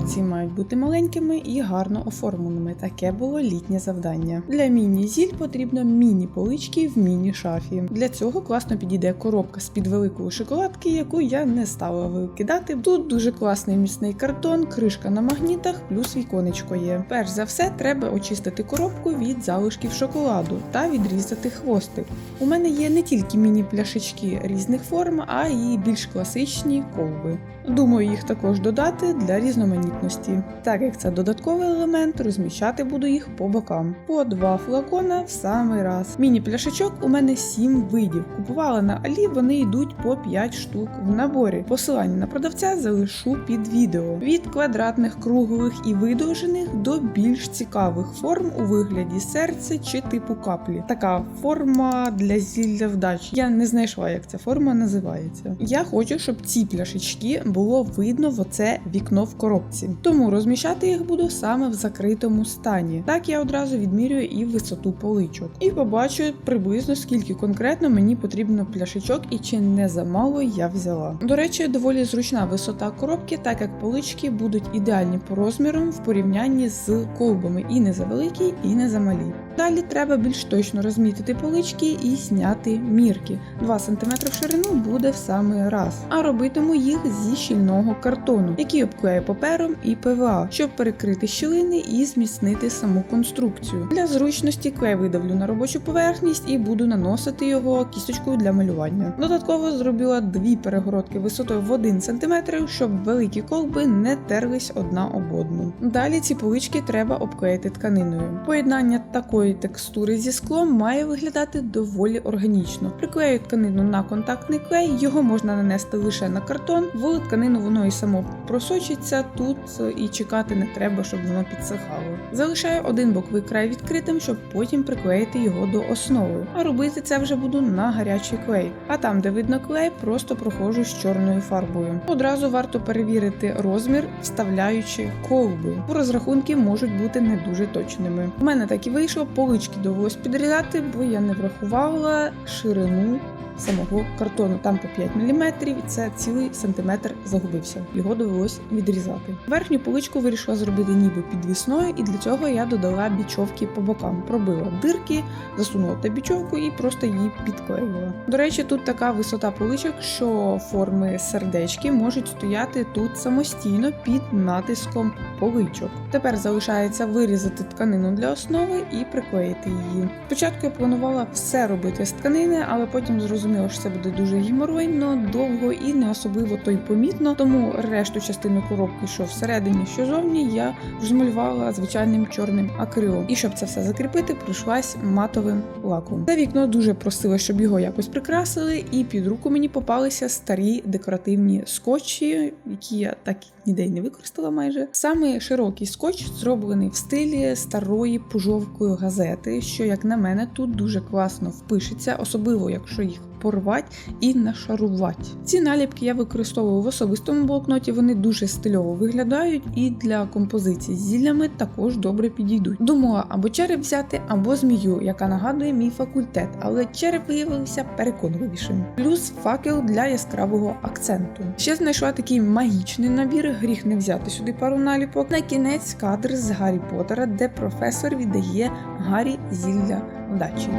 curtimo бути маленькими і гарно оформленими. Таке було літнє завдання. Для міні-зіль потрібно міні-полички в міні-шафі. Для цього класно підійде коробка з-під великої шоколадки, яку я не стала викидати. Тут дуже класний міцний картон, кришка на магнітах, плюс віконечко є. Перш за все, треба очистити коробку від залишків шоколаду та відрізати хвостик. У мене є не тільки міні-пляшечки різних форм, а й більш класичні колби. Думаю, їх також додати для різноманітності. Так як це додатковий елемент, розміщати буду їх по бокам. По два флакона в самий раз. Міні-пляшечок у мене 7 видів. Купувала на Алі, вони йдуть по 5 штук в наборі. Посилання на продавця залишу під відео. Від квадратних, круглих і видовжених до більш цікавих форм у вигляді серця чи типу каплі. Така форма для зілля вдач. Я не знайшла, як ця форма називається. Я хочу, щоб ці пляшечки було видно в оце вікно в коробці. Тому розміщати їх буду саме в закритому стані. Так я одразу відмірюю і висоту поличок. І побачу приблизно скільки конкретно мені потрібно пляшечок і чи не замало я взяла. До речі, доволі зручна висота коробки, так як полички будуть ідеальні по розмірам в порівнянні з колбами і не завеликі, і не замалі. Далі треба більш точно розмітити полички і зняти мірки. 2 см в ширину буде в самий раз. А робитиму їх зі щільного картону, який обклею папером і ПВА, щоб перекрити щілини і зміцнити саму конструкцію. Для зручності клей видавлю на робочу поверхність і буду наносити його кісточкою для малювання. Додатково зробила дві перегородки висотою в 1 см, щоб великі колби не терлись одна об одну. Далі ці полички треба обклеїти тканиною. Поєднання такої текстури зі склом має виглядати доволі органічно. Приклею тканину на контактний клей, його можна нанести лише на картон. В тканину воно і само просочиться тут і чекати не треба, щоб воно підсихало. Залишаю один боковий край відкритим, щоб потім приклеїти його до основи. А робити це вже буду на гарячий клей. А там, де видно клей, просто проходжу з чорною фарбою. Одразу варто перевірити розмір, вставляючи колби. Бо розрахунки можуть бути не дуже точними. У мене так і вийшло, полички довелось підрізати, бо я не врахувала ширину самого картону. Там по 5 мм, і це цілий сантиметр загубився. Його довелось відрізати. Верхню поличку вирішила зробити ніби підвісною, і для цього я додала бічовки по бокам. Пробила дирки, засунула та бічовку і просто її підклеїла. До речі, тут така висота поличок, що форми сердечки можуть стояти тут самостійно під натиском поличок. Тепер залишається вирізати тканину для основи і приклеїти її. Спочатку я планувала все робити з тканини, але потім зрозуміла, що це буде дуже геморойно, довго і не особливо то й помітно. Тому решту частини коробки, що всередині, що зовні, я розмалювала звичайним чорним акрилом. І щоб це все закріпити, пройшлась матовим лаком. Це вікно дуже просило, щоб його якось прикрасили, і під руку мені попалися старі декоративні скотчі, які я так ніде й не використала майже. Саме широкий скотч зроблений в стилі старої пужовкої газети, що, як на мене, тут дуже класно впишеться, особливо якщо їх порвати і нашарувати. Ці наліпки я використовую в особистому блокноті, вони дуже стильово виглядають і для композицій з зіллями також добре підійдуть. Думала або череп взяти, або змію, яка нагадує мій факультет, але череп виявився переконливішим. Плюс факел для яскравого акценту. Ще знайшла такий магічний набір, гріх не взяти сюди пару наліпок. На кінець кадр з Гаррі Поттера, де професор віддає Гаррі зілля вдачі.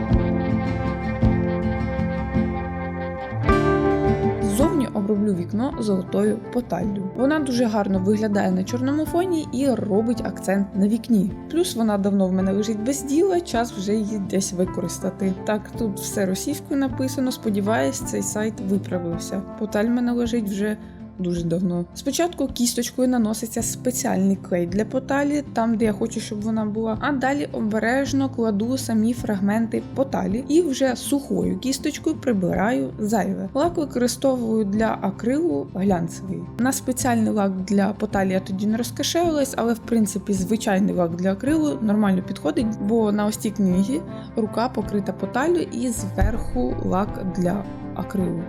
Зовні оброблю вікно золотою поталлю. Вона дуже гарно виглядає на чорному фоні і робить акцент на вікні. Плюс вона давно в мене лежить без діла, час вже її десь використати. Так, тут все російською написано. Сподіваюсь, цей сайт виправився. Поталь в мене лежить вже. Дуже давно. Спочатку кісточкою наноситься спеціальний клей для поталі, там де я хочу, щоб вона була. А далі обережно кладу самі фрагменти поталі і вже сухою кісточкою прибираю зайве. Лак використовую для акрилу глянцевий. На спеціальний лак для поталі я тоді не розкошелилась, але в принципі звичайний лак для акрилу нормально підходить, бо на ось цій книгі рука покрита поталю і зверху лак для акрилу.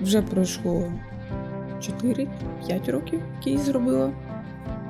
Вже пройшло 4-5 років, які зробила.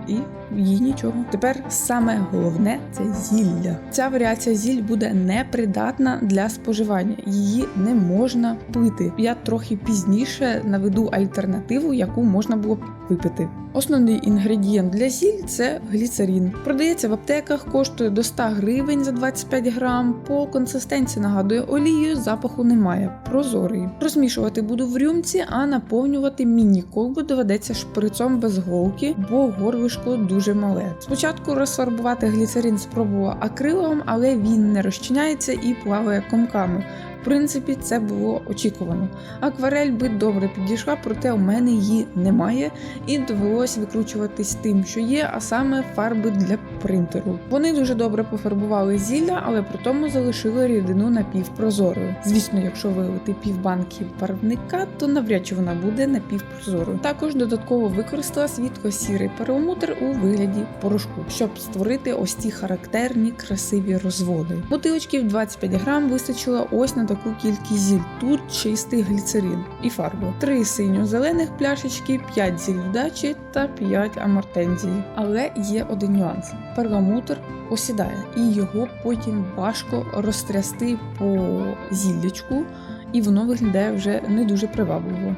і їй нічого. Тепер саме головне це зілля. Ця варіація зіль буде непридатна для споживання. Її не можна пити. Я трохи пізніше наведу альтернативу, яку можна було випити. Основний інгредієнт для зіль це гліцерин. Продається в аптеках, коштує до 100 гривень за 25 грам. По консистенції нагадує олію, запаху немає. Прозорий. Розмішувати буду в рюмці, а наповнювати міні-колбу доведеться шприцом без голки, бо горлишко дуже мале. Спочатку розфарбувати гліцерин спробувала акрилом, але він не розчиняється і плаває комками. Принципі, це було очікувано. Акварель би добре підійшла, проте у мене її немає, і довелось викручуватись тим, що є, а саме фарби для принтеру. Вони дуже добре пофарбували зілля, але при тому залишили рідину напівпрозорою. Звісно, якщо вилити півбанки барвника, то навряд чи вона буде напівпрозорою. Також додатково використала світло-сірий перламутр у вигляді порошку, щоб створити ось ці характерні красиві розводи. Бутилочків 25 грам вистачило ось на таку кількість зіль. Тут чистий гліцерин і фарбу. Три синьо-зелених пляшечки, 5 зіль вдачі та 5 амортензії. Але є один нюанс: перламутр осідає, і його потім важко розтрясти по зіллячку, і воно виглядає вже не дуже привабливо.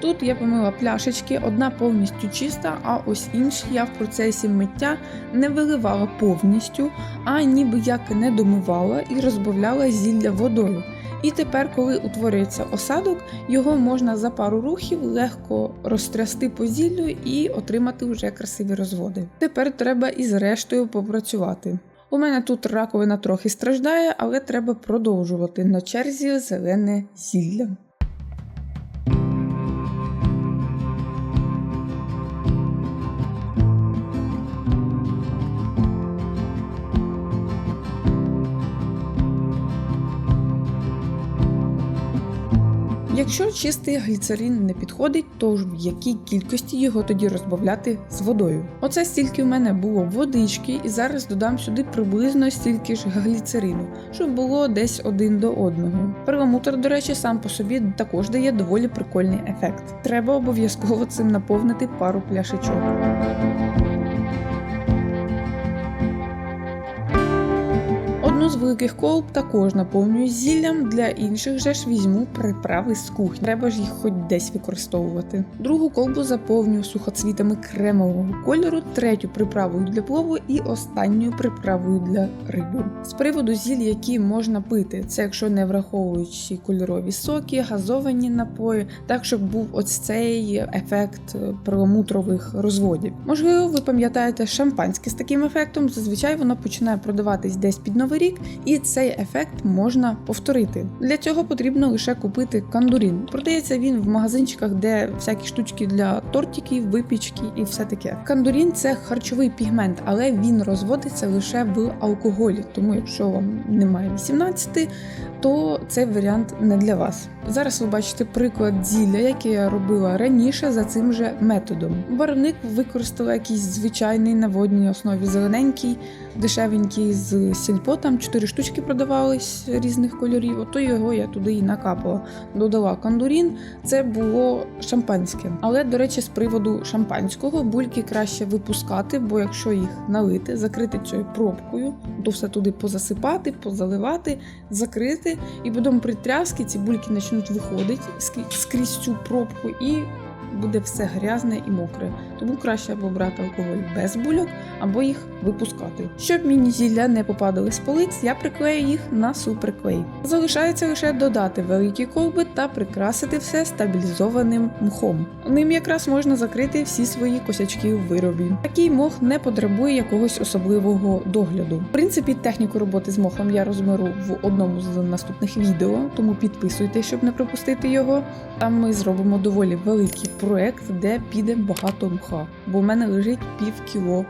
Тут я помила пляшечки, одна повністю чиста, а ось інші я в процесі миття не виливала повністю, а ніби як не домивала і розбавляла зілля водою. І тепер, коли утворюється осадок, його можна за пару рухів легко розтрясти по зіллю і отримати вже красиві розводи. Тепер треба із рештою попрацювати. У мене тут раковина трохи страждає, але треба продовжувати на черзі зелене зілля. Якщо чистий гліцерин не підходить, то ж в якій кількості його тоді розбавляти з водою? Оце стільки в мене було водички, і зараз додам сюди приблизно стільки ж гліцерину, щоб було десь один до одного. Перламутр, до речі, сам по собі також дає доволі прикольний ефект. Треба обов'язково цим наповнити пару пляшечок. Одну з великих колб також наповнюю зіллям, для інших же ж візьму приправи з кухні. Треба ж їх хоч десь використовувати. Другу колбу заповнюю сухоцвітами кремового кольору, третю приправою для плову і останньою приправою для риби. З приводу зіль, які можна пити, це якщо не враховуючи кольорові соки, газовані напої, так щоб був ось цей ефект перламутрових розводів. Можливо, ви пам'ятаєте шампанське з таким ефектом. Зазвичай воно починає продаватись десь під новий рік, і цей ефект можна повторити. Для цього потрібно лише купити кандурін. Продається він в магазинчиках, де всякі штучки для тортиків, випічки і все таке. Кандурін це харчовий пігмент, але він розводиться лише в алкоголі. Тому, якщо вам немає 18, то цей варіант не для вас. Зараз ви бачите приклад зілля, яке я робила раніше за цим же методом. Барвник використала якийсь звичайний на водній основі зелененький, дешевенький з сільпо, там 4 штучки продавались різних кольорів. Ото його я туди і накапала. Додала кандурін, це було шампанське. Але, до речі, з приводу шампанського бульки краще випускати, бо якщо їх налити, закрити цією пробкою, то все туди позасипати, позаливати, закрити, і потім при тряски ці бульки почнуть виходити скрізь цю пробку і. Буде все грязне і мокре, тому краще або брати алкоголь без бульок, або їх випускати. Щоб міні-зілля не попадали з полиць, я приклею їх на суперклей. Залишається лише додати великі колби та прикрасити все стабілізованим мхом. Ним якраз можна закрити всі свої косячки в виробі. Такий мох не потребує якогось особливого догляду. В принципі, техніку роботи з мохом я розберу в одному з наступних відео, тому підписуйтесь, щоб не пропустити його. Там ми зробимо доволі великий проект, де піде багато мха, бо в мене лежить пів кіло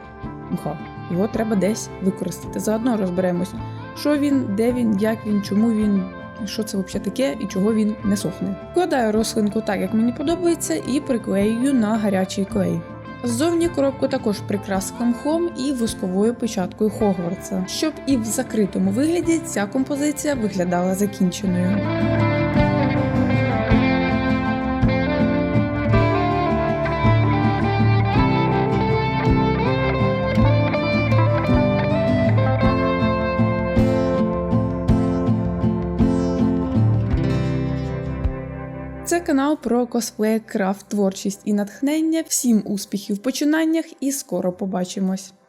мха. Його треба десь використати. Заодно розберемось, що він, де він, як він, чому він, що це взагалі таке і чого він не сохне. Вкладаю рослинку так, як мені подобається, і приклеюю на гарячий клей. Ззовні коробку також прикрасила мхом і восковою печаткою Хогвартса, щоб і в закритому вигляді ця композиція виглядала закінченою. Канал про косплей, крафт, творчість і натхнення. Всім успіхів в починаннях і скоро побачимось!